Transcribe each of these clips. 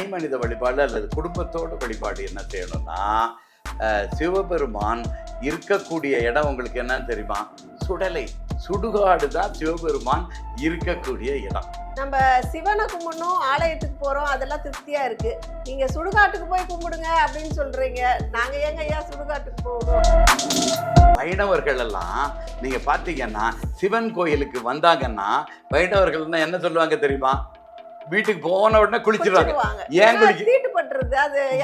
தனி மனித வழிபாடு அல்லது குடும்பத்தோட வழிபாடு என்ன செய்யணும்னா சிவபெருமான் இருக்கக்கூடிய இடம் உங்களுக்கு என்னன்னு தெரியுமா? சுடலை. சுடுகாடு தான் சிவபெருமான் இருக்கக்கூடிய இடம். நம்ம சிவனை கும்பிடணும் ஆலயத்துக்கு போறோம் அதெல்லாம் திருப்தியா இருக்கு. நீங்க சுடுகாட்டுக்கு போய் கும்பிடுங்க அப்படின்னு சொல்றீங்க. நாங்க ஏங்க ஐயா சுடுகாட்டுக்கு போகணும்? வைணவர்கள் எல்லாம் நீங்க பாத்தீங்கன்னா சிவன் கோயிலுக்கு வந்தாங்கன்னா வைணவர்கள்னா என்ன சொல்லுவாங்க தெரியுமா? வீட்டுக்கு போன உடனே குளிச்சிருவாங்க. குளிச்சிடுவாங்க. ஏன் தீட்டுப்பட்டுறது அது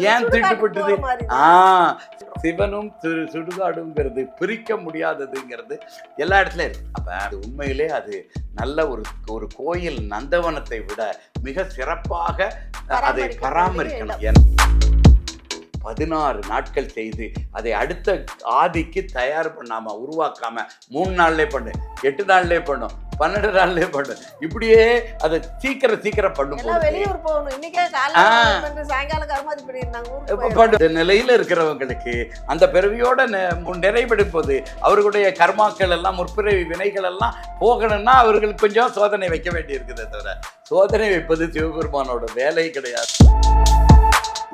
ஏன் மாதிரி. ஆ. சிவனும் திரு சுடுகாடுங்கிறது பிரிக்க முடியாததுங்கிறது எல்லா இடத்துலயும் இருக்கு. அப்ப அது உண்மையிலே அது நல்ல ஒரு ஒரு கோயில் நந்தவனத்தை விட மிக சிறப்பாக அதை பராமரிக்க பராமரிக்கணும். ஏன் பதினாறு நாட்கள் செய்து அதை அடுத்த ஆதிக்கு தயார் பண்ணாம உருவாக்காம மூணு நாள்லயே பண்ணு எட்டு நாள்லயே பண்ணும். பன்னெண்டு நாள்லயே பண்ணு. இப்படியே அதை சீக்கிரம் சீக்கிரம் பண்ணும் வெளியூர் போகணும். இன்னைக்கே நிலையில இருக்கிறவங்களுக்கு அந்த பிறவியோட நிறைவெடுப்பது அவர்களுடைய கர்மாக்கள் எல்லாம் முற்பிறவி வினைகள் எல்லாம் போகணும்னா அவர்களுக்கு கொஞ்சம் சோதனை வைக்க வேண்டி இருக்குதே தவிர சோதனை வைப்பது சிவபெருமானோட வேலை கிடையாது.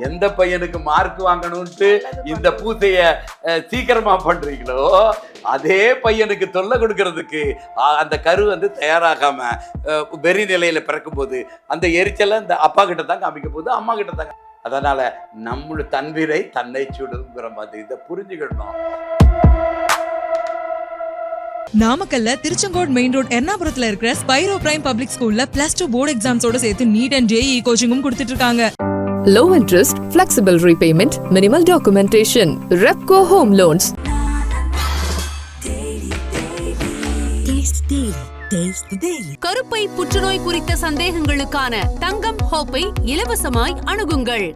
எந்த பையனுக்கு மார்க் வாங்கணும்ட்டு இந்த பூசைய சீக்கிரமா பண்றீங்களோ அதே பையனுக்கு தொல்லை கொடுக்கறதுக்கு அந்த கரு வந்து தயாராகாம வெறி நிலையில பிறக்கும்போது அந்த எரிச்சலை இந்த அப்பா கிட்ட தான் காமிக்க போகுது அம்மா கிட்ட தான் அதனால நம்மளோட தன்விரை தன்னை சுடுங்கிற மாதிரி இதை புரிஞ்சுக்கணும். நாமக்கல்ல திருச்செங்கோடு மெயின் ரோட் எர்ணாபுரத்துல இருக்கிற ஸ்பைரோ பிரைம் பப்ளிக் ஸ்கூல்ல பிளஸ் டூ போர்டு எக்ஸாம்ஸோட சேர்த்து நீட் அண்ட் ஜேஇ கோச்சிங்கும் கொடுத்துட்டு இருக்காங்க. Low interest, flexible repayment, minimal documentation. Repco Home Loans. கருப்பை புற்றுநோய் குறித்த சந்தேகங்களுக்கான தங்கம் ஹோப்பை இலவசமாய் அணுகுங்கள்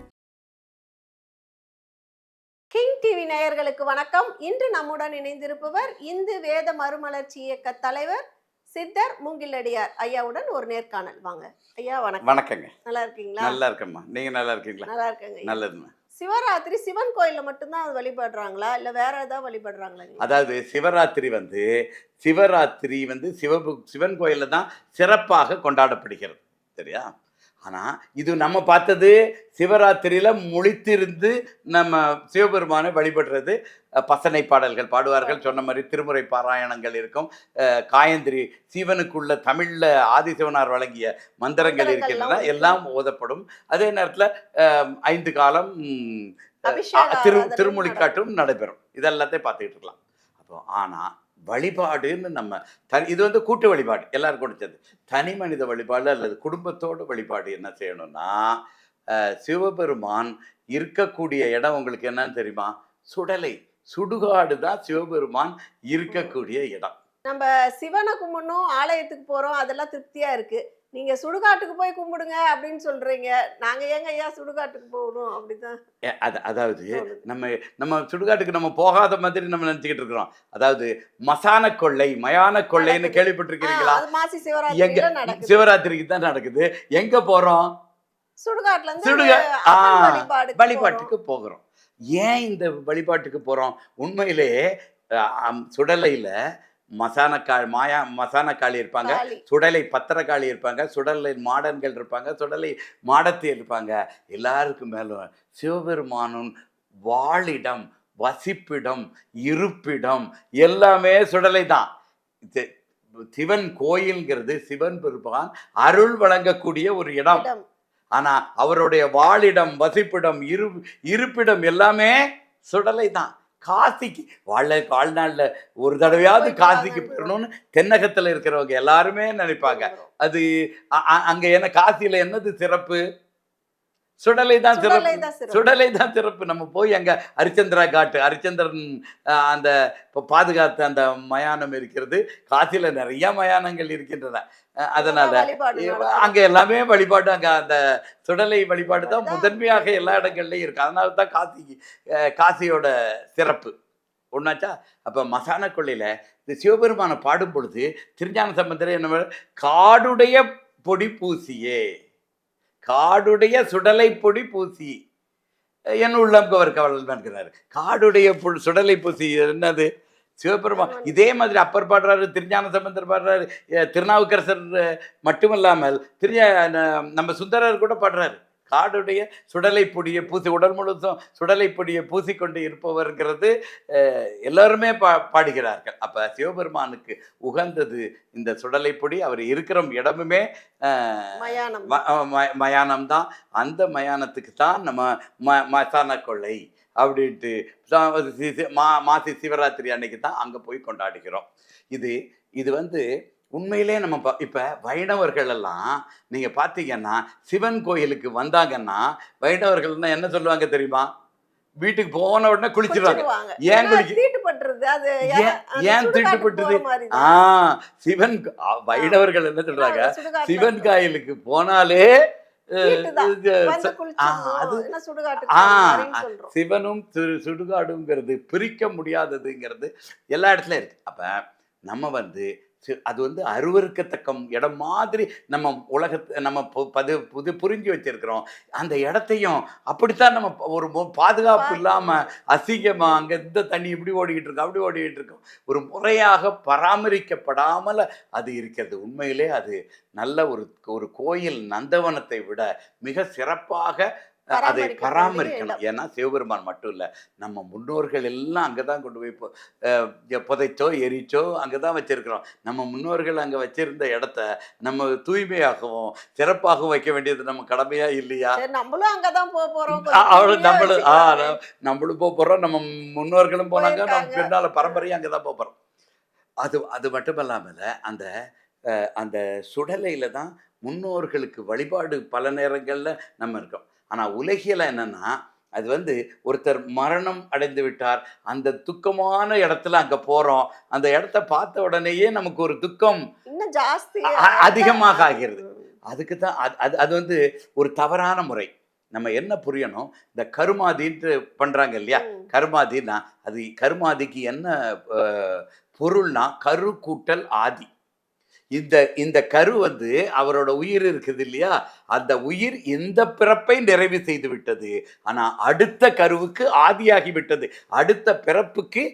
கிங் டிவி நேயர்களுக்கு வணக்கம் இன்று நம்முடன் இணைந்திருப்பவர் இந்து வேத மறுமலர்ச்சி இயக்க தலைவர் சித்தர் மூங்கிலடியார் ஐயாவுடன் ஒரு நேர்காணல். வாங்க. ஐயா வணக்கம். வணக்கங்க. நல்லா இருக்கீங்களா? நல்லா இருக்கம்மா. நீங்க நல்லா இருக்கீங்களா? நல்லா இருக்கேங்க. நல்லதுமா சிவராத்திரி சிவன் கோயில்ல மட்டும்தான் அது வழிபடுறாங்களா? இல்ல வேற ஏதாவது வழிபடுறாங்களா? அதாவது சிவராத்திரி வந்து சிவராத்திரி வந்து சிவபு சிவன் கோயிலில் தான் சிறப்பாக கொண்டாடப்படுகிறது. சரியா? ஆனால் இது நம்ம பார்த்தது சிவராத்திரியில் முழித்திருந்து நம்ம சிவபெருமானை வழிபடுறது. பசனை பாடல்கள் பாடுவார்கள். சொன்ன மாதிரி திருமுறை பாராயணங்கள் இருக்கும். காயந்திரி சிவனுக்குள்ள தமிழில் ஆதிசிவனார் வழங்கிய மந்திரங்கள் இருக்கின்றன. எல்லாம் ஓதப்படும். அதே நேரத்தில் ஐந்து காலம் திரு ஆராதனை திருமொழிக்காட்டும் நடைபெறும். இதெல்லாத்தையும் பார்த்துக்கிட்டு இருக்கலாம். அப்போ ஆனால் வழிபாடுன்னு நம்ம தனி இது வந்து கூட்டு வழிபாடு எல்லாரும் கொடுத்தது தனி மனித வழிபாடு அல்லது குடும்பத்தோட வழிபாடு என்ன செய்யணும்னா சிவபெருமான் இருக்கக்கூடிய இடம் உங்களுக்கு என்னன்னு தெரியுமா? சுடலை. சுடுகாடு தான் சிவபெருமான் இருக்கக்கூடிய இடம். நம்ம சிவனை கும்பிடணும் ஆலயத்துக்கு போகிறோம் அதெல்லாம் திருப்தியாக இருக்குது நீங்க சுடுகாட்டுக்கு போய் கும்பிடுங்க அப்படின்னு சொல்றீங்க. நாங்க ஏங்க ஐயா சுடுகாட்டுக்கு போகணும்? அது அதாவது. நம்ம நம்ம சுடுகாட்டுக்கு நம்ம போகாத மாதிரி நம்ம நினச்சிக்கிட்டு இருக்கிறோம். அதாவது மசான கொள்ளை மயான கொள்ளைன்னு. கேள்விப்பட்டிருக்கிறீங்களா மாசி நடக்குது. சிவராத்திரிக்கு தான் நடக்குது. எங்க போறோம்? சுடுகாட்டுல இருந்து சுடுகா- அம்மன் ஆ, வழிபாடுக்கு வழிபாட்டுக்கு போகிறோம். ஏன் இந்த வழிபாட்டுக்கு போறோம்? உண்மையிலே சுடலையில மசானக்காள் மாயா மசானக்காளி. இருப்பாங்க. சுடலை பத்திரக்காளி இருப்பாங்க சுடலை மாடன்கள் இருப்பாங்க சுடலை மாடத்தி இருப்பாங்க எல்லாருக்கும் மேலும் சிவபெருமானும் வாழிடம் வசிப்பிடம் இருப்பிடம் எல்லாமே சுடலை தான் சிவன் கோயில்ங்கிறது சிவன் பெருமான் அருள் வழங்கக்கூடிய ஒரு இடம் இடம். ஆனா அவருடைய வாழிடம் வசிப்பிடம் இரு இருப்பிடம் எல்லாமே சுடலை தான் காசிக்கு வாழ வாழ்நாள்ல ஒரு தடவையாவது காசிக்கு. போயிடணும்னு தென்னகத்துல இருக்கிறவங்க எல்லாருமே நினைப்பாங்க. அது அங்க என்ன காசியில என்னது சிறப்பு? சுடலை தான் சிறப்பு. சுடலை தான் சிறப்பு. நம்ம போய் அங்க ஹரிச்சந்திரா காட்டு ஹரிச்சந்திரன் அந்த இப்ப பாதுகாத்த அந்த மயானம் இருக்கிறது. காசியில நிறைய மயானங்கள் இருக்கின்றன. அதனால. அங்க எல்லாமே வழிபாடு. அங்க அந்த சுடலை வழிபாடு தான் முதன்மையாக எல்லா இடங்கள்லயும் இருக்கு. அதனால தான் காசி காசியோட சிறப்பு. ஒன்னாச்சா அப்ப மசான கொள்ளையில இந்த சிவபெருமானை பாடும் பொழுது திருஞான சம்பந்தர் என்ன காடுடைய பொடி பூசியே. காடுடைய சுடலை பொடி பூசி. என் உள்ளம் கவர் கவல் என்கிறாரு காடுடைய புல் சுடலை பூசி என்னது? சிவபெருமான். இதே மாதிரி அப்பர் பாடுறாரு திருஞான சம்பந்தர் பாடுறாரு திருநாவுக்கரசர் மட்டுமல்லாமல் திரு நம்ம சுந்தரர் கூட பாடுறாரு. காடுடைய சுடலை பொடியை பூசி உடல் முழுதும் சுடலை பொடியை பூசிக்கொண்டு இருப்பவர்ங்கிறது அஹ், எல்லாருமே பா பாடுகிறார்கள். அப்போ சிவபெருமானுக்கு உகந்தது இந்த சுடலை பொடி. அவர் இருக்கிற இடமுமே மயானம். தான். அந்த மயானத்துக்கு தான் நம்ம ம மசான கொள்ளை அப்படின்ட்டு மா மாசி சிவராத்திரி அன்னைக்கு தான் அங்கே போய் கொண்டாடுகிறோம். இது இது வந்து உண்மையிலே நம்ம ப இப்போ வைணவர்கள் எல்லாம் நீங்கள் பார்த்தீங்கன்னா சிவன் கோயிலுக்கு வந்தாங்கன்னா வைணவர்கள்னா என்ன சொல்லுவாங்க தெரியுமா? வீட்டுக்கு போன உடனே குளிச்சிருவாங்க. ஏன் குளிக்க- ஏன் மாதிரி ஆ. சிவன் வைணவர்கள் என்ன சொல்றாங்க? சிவன் காயலுக்கு போனாலே. சிவனும் சுடுகாடுங்கிறது பிரிக்க முடியாததுங்கிறது எல்லா இடத்துலயும் இருக்கு. அப்ப நம்ம வந்து அது வந்து அருவருக்கத்தக்க இடம் மாதிரி நம்ம உலகத்தை நம்ம பது புது புரிஞ்சு வச்சிருக்கிறோம். அந்த இடத்தையும் அப்படித்தான் நம்ம ஒரு பாதுகாப்பு இல்லாம அசிங்கமா அங்க இந்த தண்ணி இப்படி ஓடிக்கிட்டு இருக்கும் அப்படி ஓடிக்கிட்டு இருக்கும் ஒரு முறையாக பராமரிக்கப்படாமல் அது இருக்கிறது. உண்மையிலே அது நல்ல ஒரு ஒரு கோயில் நந்தவனத்தை விட மிக சிறப்பாக அதை பராமரிக்கணும். ஏன்னா சிவபெருமான் மட்டும் இல்லை நம்ம முன்னோர்கள் எல்லாம் அங்கே தான் கொண்டு போய் புதைச்சோ எரிச்சோ அங்கே தான் வச்சிருக்கிறோம். நம்ம முன்னோர்கள் அங்கே வச்சிருந்த இடத்த நம்ம தூய்மையாகவும் சிறப்பாகவும் வைக்க வேண்டியது நம்ம கடமையா இல்லையா? நம்மளும் போக ஆ, கொஞ்சம் அவளும் தூய்மையா நம்மளும் ஆ நம்மளும் போக போகிறோம் நம்ம முன்னோர்களும் போனாங்க நம்ம. பின்னால பரம்பரையும் அங்கே தான் போக போகிறோம் அது அது மட்டும் இல்லாமல் அந்த அந்த சுடலையில் தான் முன்னோர்களுக்கு வழிபாடு பல நேரங்களில் நம்ம இருக்கோம். ஆனால் உலகியல என்னன்னா அது வந்து ஒருத்தர் மரணம் அடைந்து விட்டார். அந்த துக்கமான இடத்துல அங்கே போகிறோம் அந்த இடத்த பார்த்த உடனேயே நமக்கு ஒரு துக்கம் ஜாஸ்தி. அதிகமாக ஆகிறது. அதுக்கு தான் அது அது அது வந்து ஒரு தவறான முறை. நம்ம என்ன புரியணும்? இந்த கருமாதின்ட்டு பண்ணுறாங்க இல்லையா. கருமாதின்னா அது கருமாதிக்கு என்ன பொருள்னா கரு கூட்டல் ஆதி. இந்த இந்த கரு வந்து அவரோட உயிர் இருக்குது இல்லையா? அந்த உயிர் இந்த பிறப்பை நிறைவு செய்து விட்டது. ஆனா அடுத்த கருவுக்கு ஆதியாகி விட்டது. அடுத்த பிறப்புக்கு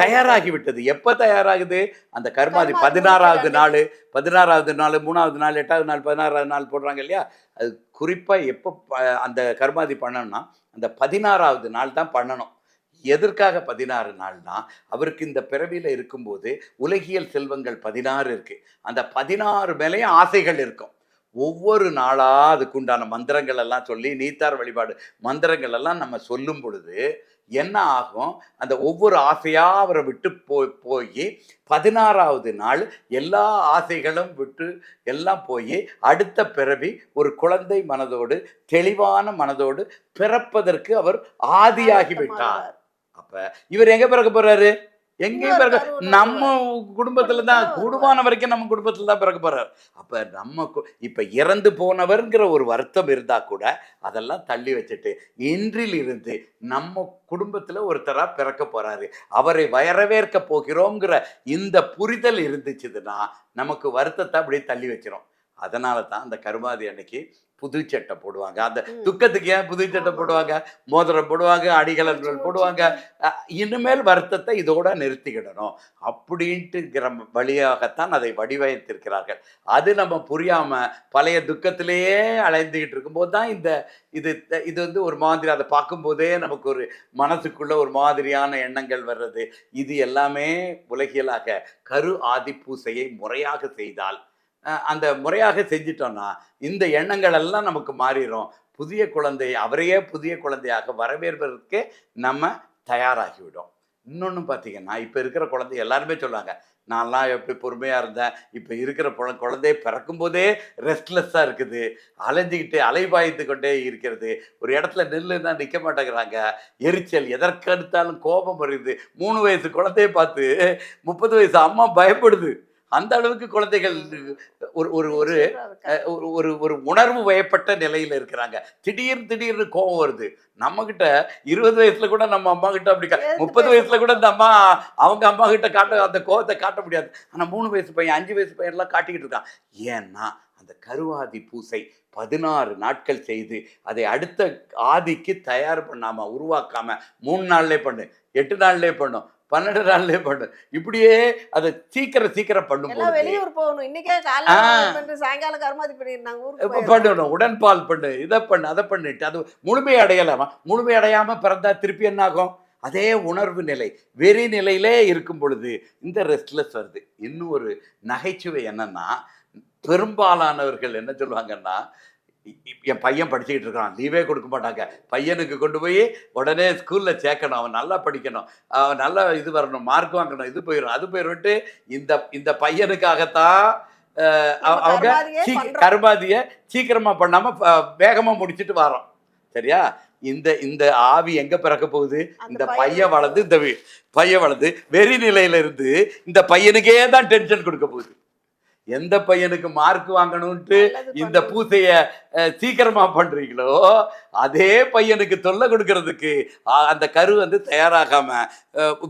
தயாராகி விட்டது. எப்ப தயாராகுது? அந்த கருமாதி பதினாறாவது நாள். பதினாறாவது நாள் மூணாவது நாள் எட்டாவது நாள் பதினாறாவது நாள் போடுறாங்க இல்லையா? அது குறிப்பா எப்போ அந்த கருமாதி பண்ணணும்னா அந்த பதினாறாவது நாள் தான் பண்ணணும். எதற்காக பதினாறு நாள்னா அவருக்கு இந்த பிறவியில் இருக்கும்போது உலகியல் செல்வங்கள் பதினாறு இருக்கு. அந்த பதினாறு மேலேயும் ஆசைகள் இருக்கும். ஒவ்வொரு நாளா அதுக்குண்டான மந்திரங்கள் எல்லாம் சொல்லி நீத்தார் வழிபாடு மந்திரங்கள் எல்லாம் நம்ம சொல்லும் பொழுது என்ன ஆகும்? அந்த ஒவ்வொரு ஆசையா அவரை விட்டு போய் போய் பதினாறாவது நாள் எல்லா ஆசைகளும் விட்டு எல்லாம் போய் அடுத்த பிறவி ஒரு குழந்தை மனதோடு தெளிவான மனதோடு பிறப்பதற்கு அவர் ஆதியாகி விட்டார். அப்ப இவர் எங்க பிறக்க போறாரு? எங்கேயும் பிறக்க நம்ம குடும்பத்துல தான். கூடுமான வரைக்கும் நம்ம குடும்பத்துல தான் பிறக்க போறாரு. அப்ப நம்ம இப்ப இறந்து போனவர்ங்கிற ஒரு வருத்தம் இருந்தா கூட அதெல்லாம் தள்ளி வச்சுட்டு இன்றில் இருந்து நம்ம குடும்பத்துல ஒருத்தரா பிறக்க போறாரு. அவரை வரவேற்க போகிறோங்கிற இந்த புரிதல் இருந்துச்சுன்னா நமக்கு வருத்தத்தை அப்படியே தள்ளி வச்சிரும். அதனால தான் அந்த கருமாதி அன்னைக்கு புது சட்டை போடுவாங்க. அந்த. துக்கத்துக்கு ஏன் புது சட்டை ஆமா. போடுவாங்க? மோதிரம் போடுவாங்க அடிகலன்கள் போடுவாங்க. இனிமேல் வருத்தத்தை இதோட நிறுத்திக்கிடணும். அப்படின்ட்டுங்கிற வழியாகத்தான் அதை வடிவமைத்திருக்கிறார்கள். அது நம்ம புரியாம பழைய துக்கத்திலேயே அலைந்துகிட்டு இருக்கும்போது தான் இந்த இது இது வந்து ஒரு மாதிரி அதை பார்க்கும்போதே நமக்கு ஒரு மனசுக்குள்ள ஒரு மாதிரியான எண்ணங்கள் வர்றது. இது எல்லாமே உலகியலாக கரு ஆதி பூசையை முறையாக செய்தால் அந்த முறையாக செஞ்சிட்டோம்னா இந்த எண்ணங்கள் எல்லாம் நமக்கு மாறிடும் புதிய குழந்தை அவரையே புதிய குழந்தையாக வரவேற்பதற்கு நம்ம தயாராகிவிடும். இன்னொன்று பார்த்தீங்கன்னா இப்போ இருக்கிற குழந்தை எல்லாருமே சொல்லுவாங்க நான்லாம் எப்படி பொறுமையாக இருந்தேன்? இப்போ இருக்கிற குழந்தைய பிறக்கும்போதே ரெஸ்ட்லெஸ்ஸாக இருக்குது. அலைஞ்சிக்கிட்டு அலைபாய்ந்து கொண்டே இருக்கிறது. ஒரு இடத்துல நில்லுன்னா நிற்க மாட்டேங்கிறாங்க. எரிச்சல் எதற்கெடுத்தாலும் கோபம் வருது. மூணு வயசு குழந்தைய பார்த்து முப்பது வயசு அம்மா பயப்படுது. அந்த அளவுக்கு குழந்தைகள் ஒரு ஒரு ஒரு ஒரு ஒரு உணர்வு வயப்பட்ட நிலையில இருக்கிறாங்க. திடீர் திடீர்னு கோபம் வருது. நம்ம கிட்ட இருபது வயசுல கூட நம்ம அம்மா கிட்ட அப்படி முப்பது வயசுல கூட இந்த அம்மா அவங்க அம்மா கிட்ட காட்ட அந்த கோபத்தை காட்ட முடியாது. ஆனா மூணு வயசு பையன் அஞ்சு வயசு பையன் எல்லாம் காட்டிக்கிட்டு இருக்கான். ஏன்னா அந்த கருவாதி பூசை பதினாறு நாட்கள் செய்து அதை அடுத்த ஆதிக்கு தயார் பண்ணாம உருவாக்காம மூணு நாள்லே பண்ணு எட்டு நாள்லே பண்ணும். பன்னெண்டு நாள்லயே பண்ணு. இப்படியே அதை சீக்கிரம் சீக்கிரம் பண்ணும்போது வெளியூர் போகணும். இன்னைக்கே சாயங்காலம் கருமாதி பண்ணிருந்தாங்க. பண்ணணும். உடன்பால் பண்ணு. இதை பண்ணு அதை பண்ணிட்டு அது முழுமை அடையலாமா? முழுமை அடையாம பிறந்தா திருப்பி என்ன ஆகும்? அதே உணர்வு நிலை. வெறி நிலையிலே இருக்கும் பொழுது இந்த ரெஸ்ட்லெஸ் வருது. இன்னும் ஒரு நகைச்சுவை என்னன்னா பெரும்பாலானவர்கள் என்ன சொல்லுவாங்கன்னா என் பையன் படிச்சுக்கிட்டு இருக்கான் லீவே கொடுக்க மாட்டாங்க. பையனுக்கு கொண்டு போய் உடனே ஸ்கூலில் சேர்க்கணும். அவன் நல்லா படிக்கணும். அவன் நல்லா இது வரணும். மார்க் வாங்கணும். இது போயிடும் அது போயிடும்ட்டு இந்த இந்த பையனுக்காகத்தான் அவங்க சீ. கருமாதியை சீக்கிரமா பண்ணாம ப- வேகமா முடிச்சிட்டு வரோம். சரியா? இந்த இந்த ஆவி எங்க பிறக்க போகுது? இந்த பையன் வளர்ந்து இந்த பையன் வளர்ந்து வெறி நிலையில இருந்து இந்த பையனுக்கே தான் டென்ஷன் கொடுக்க போகுது. எந்த பையனுக்கு மார்க் வாங்கணும்ட்டு இந்த. பூசைய சீக்கிரமா பண்றீங்களோ அதே பையனுக்கு தொல்லை கொடுக்கறதுக்கு அந்த கரு வந்து தயாராகாம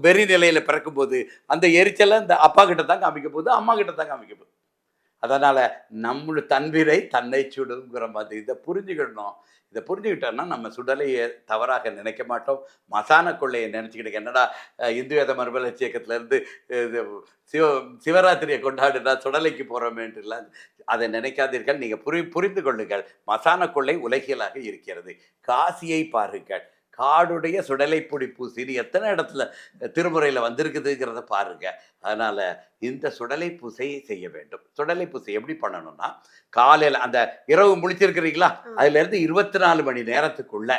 வெறி நிலையில பிறக்கும் போது அந்த எரிச்சலை இந்த அப்பா கிட்ட தான் காமிக்க போகுது அம்மா கிட்ட தான் காமிக்க போகுது அதனால் நம்மளு தன்விரை தன்னை சுடுங்கிற மாதிரி இதை புரிஞ்சுக்கிடணும் இதை புரிஞ்சுக்கிட்டோம்னா நம்ம சுடலையை தவறாக நினைக்க மாட்டோம். மசான கொள்ளையை நினச்சிக்கிட்டு என்னடா இந்து வேத மறுமலர்ச்சி இயக்கத்துலேருந்து சிவ சிவராத்திரியை கொண்டாடுனா சுடலைக்கு போகிறோமேன்ட்டுலாம் அதை நினைக்காதீர்கள். நீங்கள் புரி புரிந்து கொள்ளுங்கள். மசான கொள்ளை உலகியலாக இருக்கிறது. காசியை பாருங்கள். காடுடைய சுடலைப்புடி பூசின்னு எத்தனை இடத்துல திருமுறையில் வந்திருக்குதுங்கிறத பாருங்க. அதனால இந்த சுடலை பூசையை செய்ய வேண்டும். சுடலை பூசை எப்படி பண்ணணும்னா காலையில் அந்த இரவு முழிச்சிருக்கிறீங்களா? ஆ. அதுல இருந்து இருபத்தி நாலு மணி நேரத்துக்குள்ள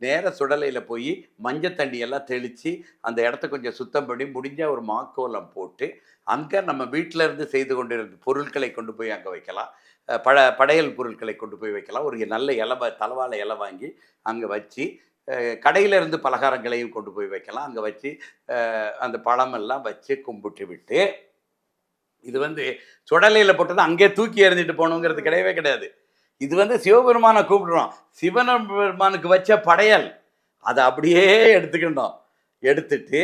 நேர சுடலையில போய் மஞ்சள் தண்ணி எல்லாம் தெளிச்சு அந்த இடத்த கொஞ்சம் சுத்தம் பண்ணி முடிஞ்ச ஒரு மாக்கோலம் போட்டு அங்க நம்ம வீட்டில இருந்து செய்து கொண்டிருந்த பொருட்களை கொண்டு போய் அங்க வைக்கலாம். பழ படையல் பொருட்களை கொண்டு போய் வைக்கலாம். ஒரு நல்ல இலை தலவாழை இலை வாங்கி அங்க வச்சு அஹ் இருந்து பலகாரங்களையும் கொண்டு போய் வைக்கலாம். அங்கே வச்சு அந்த பழமெல்லாம் வச்சு கும்பிட்டு விட்டு இது வந்து சுடலையில் போட்டது அங்கே தூக்கி எறிஞ்சிட்டு போகணுங்கிறது கிடையவே கிடையாது. இது வந்து சிவபெருமானை கூப்பிடுறோம். சிவபெருமானுக்கு வச்ச படையல். அதை அப்படியே எடுத்துக்கணும் எடுத்துட்டு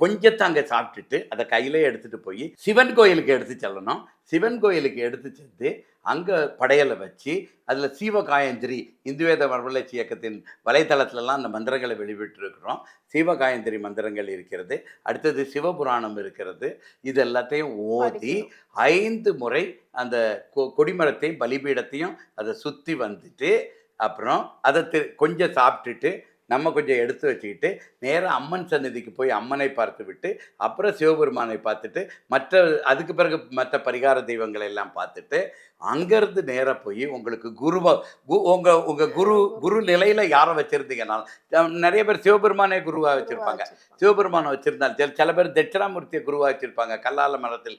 கொஞ்சத்தை அங்கே சாப்பிட்டுட்டு அதை கையிலே எடுத்துகிட்டு போய் சிவன் கோயிலுக்கு எடுத்து செல்லணும். சிவன் கோயிலுக்கு எடுத்து சென்று அங்கே படையலை வச்சு அதில் சீவகாயந்திரி இந்துவேத வரவழைச்சி இயக்கத்தின் வலைத்தளத்திலலாம் அந்த மந்திரங்களை வெளிவிட்டிருக்கிறோம் சீவகாயந்திரி மந்திரங்கள் இருக்கிறது. அடுத்தது சிவபுராணம் இருக்கிறது. இது எல்லாத்தையும் ஓதி ஐந்து முறை அந்த கொ- கொடிமரத்தையும் பலிபீடத்தையும் அதை சுற்றி வந்துட்டு அப்புறம் அதை கொஞ்சம் சாப்பிட்டுட்டு நம்ம கொஞ்சம் எடுத்து வச்சுக்கிட்டு நேராக அம்மன் சன்னதிக்கு போய் அம்மனை பார்த்து விட்டு அப்புறம் சிவபெருமானை பார்த்துட்டு மற்ற அதுக்கு பிறகு மற்ற பரிகார தெய்வங்களை எல்லாம் பார்த்துட்டு அங்கேருந்து நேராக போய் உங்களுக்கு குருவா கு உங்கள் உங்கள் குரு குரு நிலையில் யாரை வச்சுருந்தீங்கன்னா நிறைய பேர் சிவபெருமானே குருவாக வச்சுருப்பாங்க. சிவபெருமானை வச்சிருந்தால் சில சில பேர் தட்சிணாமூர்த்தியை குருவா வச்சிருப்பாங்க. கல்லால மரத்தில்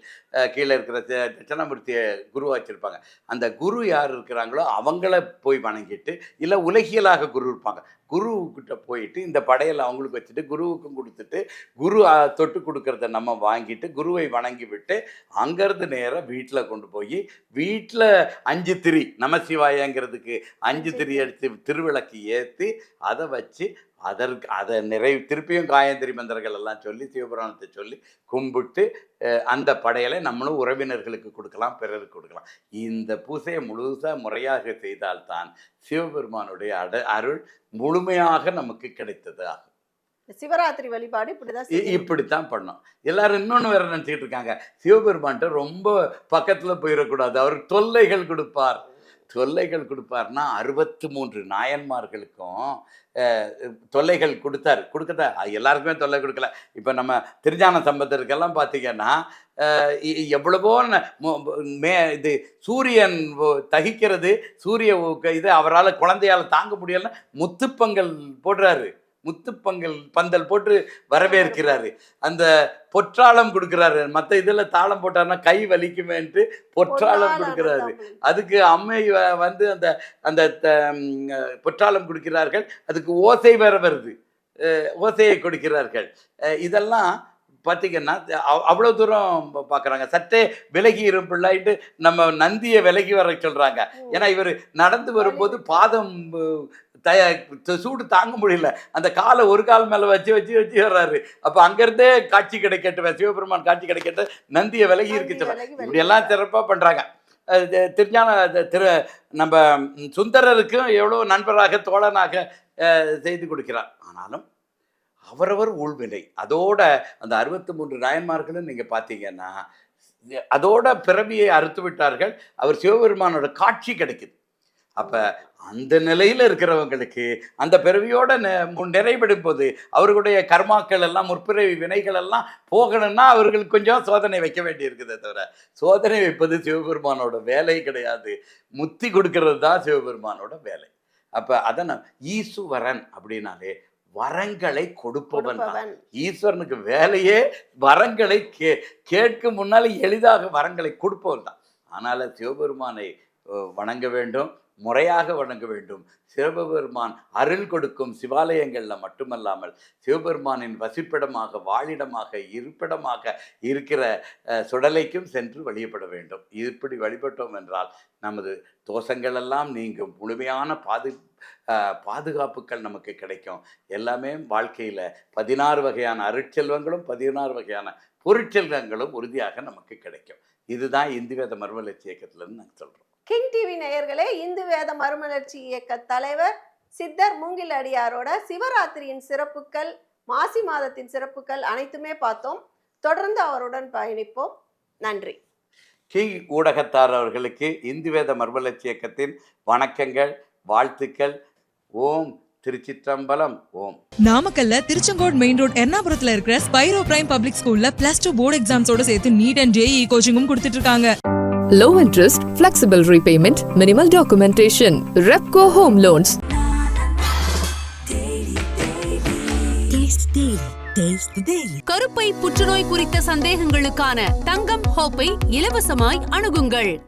கீழே இருக்கிற தட்சிணாமூர்த்தியை குருவா வச்சிருப்பாங்க. அந்த குரு யார் இருக்கிறாங்களோ அவங்கள போய் வணங்கிட்டு இல்லை உலகியலாக குரு இருப்பாங்க. குரு கிட்ட போயிட்டு இந்த படையலை அவங்களுக்கு வச்சுட்டு குருவுக்கும் கொடுத்துட்டு குரு தொட்டு கொடுக்கறத நம்ம வாங்கிட்டு குருவை வணங்கி விட்டு அங்கேருந்து நேராக வீட்டில் கொண்டு போய் வீட்டில் அஞ்சு திரி நமசிவாயங்கிறதுக்கு அஞ்சு திரி எடுத்து திருவிளக்கு ஏற்றி அதை வச்சு அதற்கு அதை நிறைவு திருப்பியும் காயந்திரி மந்திரங்கள் எல்லாம் சொல்லி சிவபுராணத்தை சொல்லி கும்பிட்டு அந்த படையலை நம்மளும் உறவினர்களுக்கு கொடுக்கலாம் பிறருக்கு கொடுக்கலாம். இந்த பூசையை முழுசாக முறையாக செய்தால்தான் சிவபெருமானுடைய அட அருள் முழுமையாக நமக்கு கிடைத்தது ஆகும். சிவராத்திரி வழிபாடு இப்படிதான். இப்படித்தான் பண்ணோம் எல்லாரும் இன்னொன்று வேற நினச்சிக்கிட்டு இருக்காங்க. சிவபெருமான்ட்ட ரொம்ப பக்கத்தில் போயிடக்கூடாது. அவர் தொல்லைகள் கொடுப்பார். தொல்லைகள் கொடுப்பார்னா அறுபத்து மூன்று நாயன்மார்களுக்கும் தொல்லைகள் கொடுத்தாரு. கொடுக்கதா? எல்லாருக்குமே தொல்லை கொடுக்கல. இப்போ நம்ம திருஞான சம்பந்தருக்கெல்லாம் பார்த்தீங்கன்னா எவ்வளவோ மே இது சூரியன் தகிக்கிறது சூரிய இது அவரால் குழந்தையால் தாங்க முடியலன்னா முத்துப்பங்கள் போடுறாரு. முத்துப்பங்கல் பந்தல் போட்டு வரவேற்கிறாரு. அந்த பொற்றாளம் கொடுக்குறாரு. மற்ற இதில் தாளம் போட்டாருன்னா கை வலிக்குமேன்ட்டு பொற்றாளம் பொன்னாலான கொடுக்குறாரு. அதுக்கு அம்மை வந்து அந்த அந்த த- ம், பொற்றாளம் கொடுக்கிறார்கள். அதுக்கு ஓசை வேற வருது. ஓசையை கொடுக்கிறார்கள். இதெல்லாம் பார்த்தீங்கன்னா அவ்- அவ்வளோ தூரம் பார்க்குறாங்க சற்றே விலகி இருப்பிள்ளாயிட்டு நம்ம நந்தியை விலகி வர சொல்கிறாங்க ஏன்னா இவர் நடந்து வரும்போது பாதம் தய சூடு தாங்க முடியல. அந்த காலை ஒரு கால் மேலே வச்சு வச்சு வச்சு வர்றாரு. அப்போ அங்கேருந்தே காட்சி கிடைக்கட்டும் சிவபெருமான் காட்சி கிடைக்கட்டும் நந்தியை விலகி இருக்கு சொல்ல விலகி இப்படி எல்லாம் சிறப்பாக பண்ணுறாங்க திருஞான திரு நம்ம சுந்தரருக்கும் எவ்வளோ நண்பராக தோழனாக செய்து கொடுக்கிறார். ஆனாலும் அவரவர் ஊழ்வினை அதோட அந்த அறுபத்தி மூன்று நாயன்மார்களும் நீங்கள் பார்த்தீங்கன்னா அதோட பிறவியை அறுத்து விட்டார்கள். அவர் சிவபெருமானோட காட்சி கிடைக்குது. அப்போ அந்த நிலையில் இருக்கிறவங்களுக்கு அந்த பிறவியோட நெ- போது அவர்களுடைய கர்மாக்கள் எல்லாம் முற்பிறவி வினைகள் எல்லாம் போகணும்னா அவர்களுக்கு கொஞ்சம் சோதனை வைக்க வேண்டியிருக்குதே தவிர சோதனை வைப்பது சிவபெருமானோட வேலை கிடையாது. முத்தி கொடுக்கறது தான் சிவபெருமானோட வேலை. அப்போ அதை நான் ஈசுவரன் அப்படின்னாலே வரங்களை கொடுப்பவன் ஈஸ்வரனுக்கு வேலையே வரங்களை கே கேட்கும் முன்னால் எளிதாக வரங்களை கொடுப்பவன் தான். ஆனால் சிவபெருமானை வணங்க வேண்டும். முறையாக வணங்க வேண்டும். சிவபெருமான் அருள் கொடுக்கும் சிவாலயங்களில் மட்டுமல்லாமல் சிவபெருமானின் வசிப்பிடமாக வாழிடமாக இருப்பிடமாக இருக்கிற சுடலைக்கும் சென்று வழிபட வேண்டும். இப்படி வழிபட்டோம் என்றால் நமது தோஷங்களெல்லாம் நீங்கும். முழுமையான பாது பாதுகாப்புகள் நமக்கு கிடைக்கும். எல்லாமே வாழ்க்கையில் பதினாறு வகையான அருட்செல்வங்களும் பதினாறு வகையான பொருட்செல்வங்களும் உறுதியாக நமக்கு கிடைக்கும். இதுதான் இந்து வேத மறுமலர்ச்சி இயக்கத்துலன்னு நாங்கள் சொல்கிறோம் கிங் டிவி நேயர்களே இந்து வேத மறுமலர்ச்சி இயக்க தலைவர் சித்தர் மூங்கில் அடியாரோட சிவராத்திரியின் சிறப்புகள் மாசி மாதத்தின் சிறப்புகள் அனைத்துமே பார்த்தோம். தொடர்ந்து அவருடன் பயணிப்போம். நன்றி. கி ஊடகத்தார் அவர்களுக்கு இந்து வேத மறுமலர்ச்சி இயக்கத்தின் வணக்கங்கள் வாழ்த்துக்கள். ஓம் திருச்சிற்றம்பலம். ஓம். நாமக்கல்ல திருச்செங்கோடு மெயின் ரோட் எர்ணாபுரத்துல இருக்கிற ஸ்பைரோ பிரைம் பப்ளிக் ஸ்கூல்ல பிளஸ் டூ போர்டு எக்ஸாம்ஸோட சேர்த்து நீட் அண்ட் ஜேஇ கோச்சிங்கும் கொடுத்துட்டு இருக்காங்க. Low interest flexible repayment minimal documentation Repco home loans கருப்பை புற்றுநோய் குறித்த சந்தேகங்களுக்கான தங்கம் ஹோப்பை இலவசமாய் அணுகுங்கள்